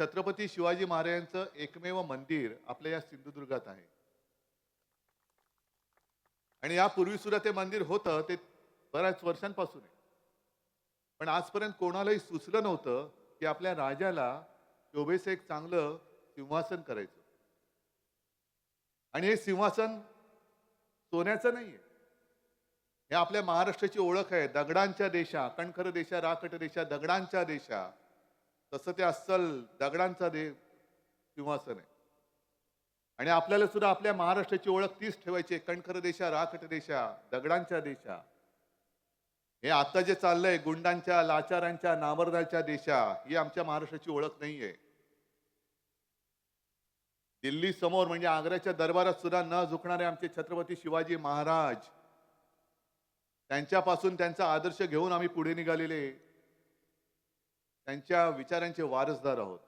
छत्रपती शिवाजी महाराजांचं एकमेव मंदिर आपल्या या सिंधुदुर्गात आहे. आणि यापूर्वी सुद्धा ते मंदिर होतं ते बऱ्याच वर्षांपासून आहे. पण आजपर्यंत कोणालाही सुचलं नव्हतं की आपल्या राजाला शोभेचं एक चांगलं सिंहासन करायचं. आणि हे सिंहासन सोन्याचं नाहीये. हे आपल्या महाराष्ट्राची ओळख आहे. दगडांच्या देशा कणखर देशा राकट देशा दगडांच्या देशा. तसं ते अस्सल दगडांचा दे सिंहासन आहे. आणि आपल्याला सुद्धा आपल्या महाराष्ट्राची ओळख तीच ठेवायची आहे. कणखर देशा राखट देशा दगडांच्या देशा. हे आता जे चाललंय गुंडांच्या लाचारांच्या नामर्दाच्या देशा ही आमच्या महाराष्ट्राची ओळख नाहीये. दिल्ली समोर म्हणजे आग्र्याच्या दरबारात सुद्धा न झुकणारे आमचे छत्रपती शिवाजी महाराज त्यांच्यापासून त्यांचा आदर्श घेऊन आम्ही पुढे निघालेले. त्यांच्या विचारांचे वारसदार आहोत.